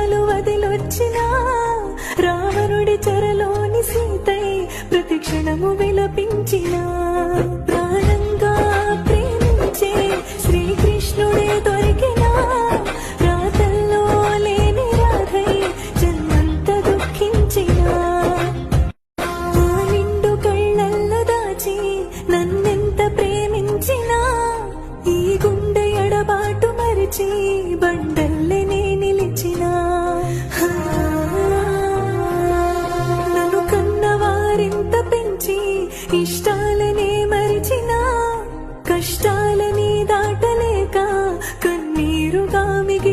కాలు వదిలొచ్చినా రావణుడి చెరలోని సీతై ప్రతిక్షణము విలపించిన ప్రేమించే శ్రీకృష్ణుడే ప్రేమించినా ఈ గుండె ఎడబాటు మరిచి బండల్లే ఇష్టాలనే మరిచిన కష్టాలని దాటలేక కన్నీరుగా మిగి